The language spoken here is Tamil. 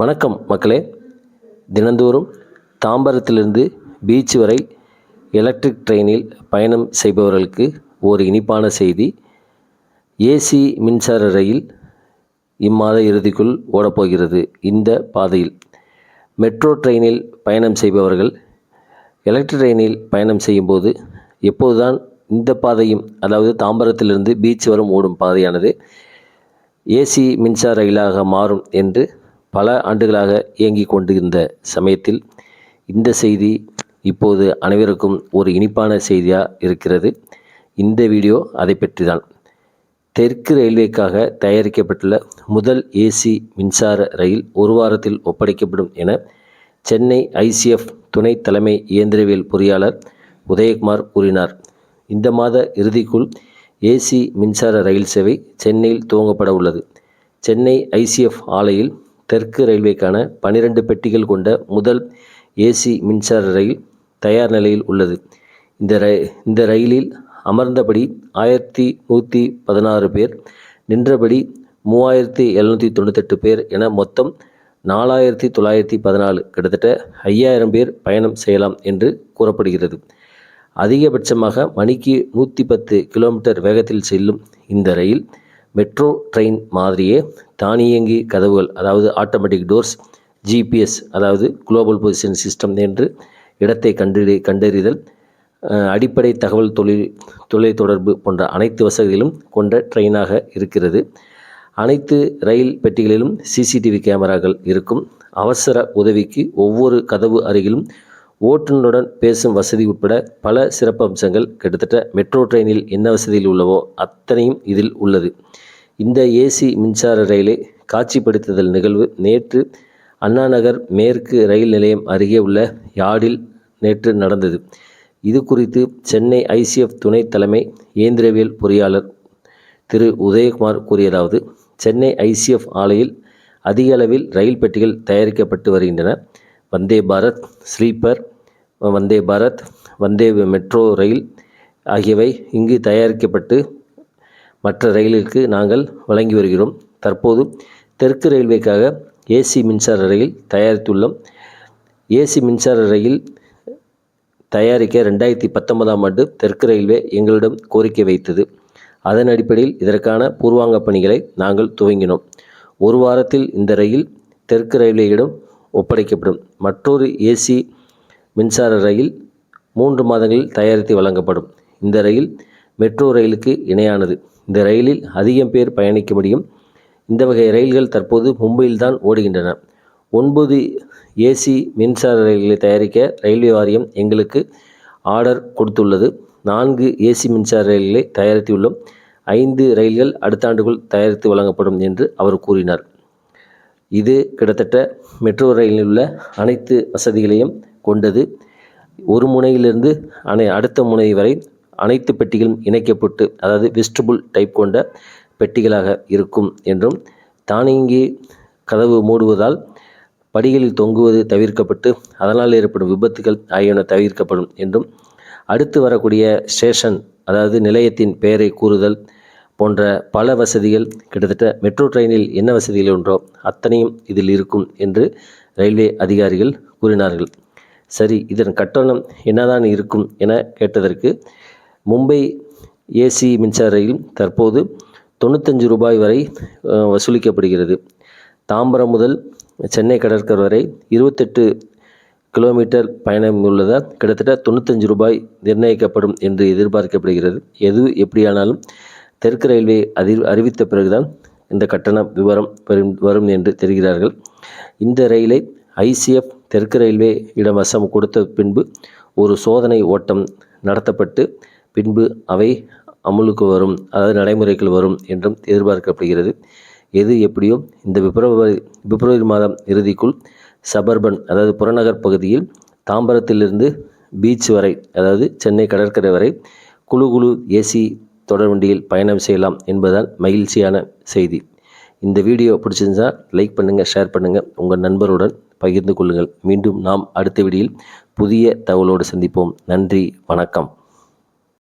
வணக்கம் மக்களே. தினந்தோறும் தாம்பரத்திலிருந்து பீச் வரை எலக்ட்ரிக் ட்ரெயினில் பயணம் செய்பவர்களுக்கு ஒரு இனிப்பான செய்தி. ஏசி மின்சார ரயில் இம்மாத இறுதிக்குள் ஓடப்போகிறது இந்த பாதையில். மெட்ரோ ட்ரெயினில் பயணம் செய்பவர்கள் எலக்ட்ரிக் ட்ரெயினில் பயணம் செய்யும்போது எப்போதுதான் இந்த பாதையும் அதாவது தாம்பரத்திலிருந்து பீச் வரும் ஓடும் பாதையானது ஏசி மின்சார ரயிலாக மாறும் என்று பல ஆண்டுகளாக இயங்கிக் கொண்டிருந்த சமயத்தில் இந்த செய்தி இப்போது அனைவருக்கும் ஒரு இனிப்பான செய்தியாக இருக்கிறது. இந்த வீடியோ அதை பற்றி தான் தெற்கு ரயில்வேக்காக தயாரிக்கப்பட்டுள்ள முதல் ஏசி மின்சார ரயில் ஒரு வாரத்தில் ஒப்படைக்கப்படும் என சென்னை ஐசிஎஃப் துணை தலைமை இயந்திரவியல் பொறியாளர் உதயகுமார் கூறினார். இந்த மாத இறுதிக்குள் ஏசி மின்சார ரயில் சேவை சென்னையில் துவங்கப்பட உள்ளது சென்னை ஐசிஎஃப் ஆலையில் தெற்கு ரயில்வேக்கான பனிரெண்டு பெட்டிகள் கொண்ட முதல் ஏசி மின்சார ரயில் தயார் நிலையில் உள்ளது. இந்த ர இந்த ரயிலில் அமர்ந்தபடி ஆயிரத்தி நூற்றி பதினாறு பேர் நின்றபடி மூவாயிரத்தி எழுநூற்றி தொண்ணூத்தெட்டு பேர் என மொத்தம் நாலாயிரத்தி தொள்ளாயிரத்தி பதினாலு கிட்டத்தட்ட ஐயாயிரம் பேர் பயணம் செய்யலாம் என்று கூறப்படுகிறது. அதிகபட்சமாக மணிக்கு நூற்றி பத்து கிலோமீட்டர் வேகத்தில் செல்லும் இந்த ரயில் மெட்ரோ ட்ரெயின் மாதிரியே தானியங்கி கதவுகள் அதாவது ஆட்டோமேட்டிக் டோர்ஸ் ஜிபிஎஸ் அதாவது குளோபல் பொசிஷன் சிஸ்டம் என்று இடத்தை கண்டறி கண்டறிதல் அடிப்படை தகவல் தொழில் தொலை தொடர்பு போன்ற அனைத்து வசதிகளும் கொண்ட ட்ரெயினாக இருக்கிறது. அனைத்து ரயில் பெட்டிகளிலும் சிசிடிவி கேமராக்கள் இருக்கும். அவசர உதவிக்கு ஒவ்வொரு கதவு அருகிலும் ஓட்டுநருடன் பேசும் வசதி உட்பட பல சிறப்பம்சங்கள் கிட்டத்தட்ட மெட்ரோ ட்ரெயினில் என்ன வசதியில் உள்ளவோ அத்தனையும் இதில் உள்ளது. இந்த ஏசி மின்சார ரயிலை காட்சிப்படுத்துதல் நிகழ்வு நேற்று அண்ணாநகர் மேற்கு ரயில் நிலையம் அருகே உள்ள யார்டில் நேற்று நடந்தது. இது குறித்து சென்னை ஐசிஎஃப் துணை தலைமை இயந்திரவியல் பொறியாளர் திரு உதயகுமார் கூறியதாவது சென்னை ஐசிஎஃப் ஆலையில் அதிக அளவில் ரயில் பெட்டிகள் தயாரிக்கப்பட்டு வருகின்றன. வந்தே பாரத் ஸ்லீப்பர் வந்தே பாரத் வந்தே மெட்ரோ ரயில் ஆகியவை இங்கு தயாரிக்கப்பட்டு மற்ற ரயிலுக்கு நாங்கள் வழங்கி வருகிறோம். தற்போது தெற்கு ரயில்வேக்காக ஏசி மின்சார ரயில் தயாரித்துள்ளோம். ஏசி மின்சார ரயில் தயாரிக்க ரெண்டாயிரத்தி பத்தொன்பதாம் ஆண்டு தெற்கு ரயில்வே எங்களிடம் கோரிக்கை வைத்தது. அதன் அடிப்படையில் இதற்கான பூர்வாங்க பணிகளை நாங்கள் துவங்கினோம். ஒரு வாரத்தில் இந்த ரயில் தெற்கு ரயில்வேயிடம் ஒப்படைக்கப்படும். மற்றொரு ஏசி மின்சார ரயில் மூன்று மாதங்களில் தயாரித்து வழங்கப்படும். இந்த ரயில் மெட்ரோ ரயிலுக்கு இணையானது. இந்த ரயிலில் அதிகம் பேர் பயணிக்க முடியும் இந்த வகை ரயில்கள் தற்போது மும்பையில் தான் ஓடுகின்றன. ஒன்பது ஏசி மின்சார ரயில்களை தயாரிக்க ரயில்வே வாரியம் எங்களுக்கு ஆர்டர் கொடுத்துள்ளது. நான்கு ஏசி மின்சார ரயில்களை தயாரித்துள்ளோம். ஐந்து ரயில்கள் அடுத்த ஆண்டுக்குள் தயாரித்து வழங்கப்படும் என்று அவர் கூறினார். இது கிட்டத்தட்ட மெட்ரோ ரயிலில் உள்ள அனைத்து வசதிகளையும் கொண்டது. ஒரு முனையிலிருந்து அனை அடுத்த முனை வரை அனைத்து பெட்டிகளும் இணைக்கப்பட்டு அதாவது வெஸ்டபுள் டைப் கொண்ட பெட்டிகளாக இருக்கும் என்றும் தானியங்கி கதவு மூடுவதால் படிகளில் தொங்குவது தவிர்க்கப்பட்டு அதனால் ஏற்படும் விபத்துகள் ஆகியன தவிர்க்கப்படும் என்றும் அடுத்து வரக்கூடிய ஸ்டேஷன் அதாவது நிலையத்தின் பெயரை கூறுதல் போன்ற பல வசதிகள் கிட்டத்தட்ட மெட்ரோ ட்ரெயினில் என்ன வசதிகள் உண்டோ அத்தனையும் இதில் இருக்கும் என்று ரயில்வே அதிகாரிகள் கூறினார்கள். சரி இதன் கட்டணம் என்னதான் இருக்கும் என கேட்டதற்கு மும்பை ஏசி மின்சார ரயில் தற்போது தொண்ணூத்தஞ்சு ரூபாய் வரை வசூலிக்கப்படுகிறது. தாம்பரம் முதல் சென்னை கடற்கரை வரை இருபத்தெட்டு கிலோமீட்டர் பயணம் உள்ளதால் கிட்டத்தட்ட தொண்ணூத்தஞ்சு ரூபாய் நிர்ணயிக்கப்படும் என்று எதிர்பார்க்கப்படுகிறது. எது எப்படியானாலும் தெற்கு ரயில்வே அறி அறிவித்த பிறகுதான் இந்த கட்டண விவரம் வரும் வரும் என்று தெரிகிறார்கள். இந்த ரயிலை ஐசிஎஃப் தெற்கு ரயில்வே இடம் வசம் கொடுத்த பின்பு ஒரு சோதனை ஓட்டம் நடத்தப்பட்டு பின்பு அவை அமுலுக்கு வரும் அதாவது நடைமுறைக்குள் வரும் என்றும் எதிர்பார்க்கப்படுகிறது. எது எப்படியோ இந்த பிப்ரவரி பிப்ரவரி மாதம் இறுதிக்குள் சபர்பன் அதாவது புறநகர் பகுதியில் தாம்பரத்திலிருந்து பீச் வரை அதாவது சென்னை கடற்கரை வரை குழு குழு ஏசி தொடர் வண்டியில் பயணம் செய்யலாம் என்பதுதான் மகிழ்ச்சியான செய்தி. இந்த வீடியோ பிடிச்சிருந்தா லைக் பண்ணுங்கள் ஷேர் பண்ணுங்கள் உங்கள் நண்பருடன் பகிர்ந்து கொள்ளுங்கள். மீண்டும் நாம் அடுத்த வீடியில் புதிய தகவலோடு சந்திப்போம். நன்றி வணக்கம்.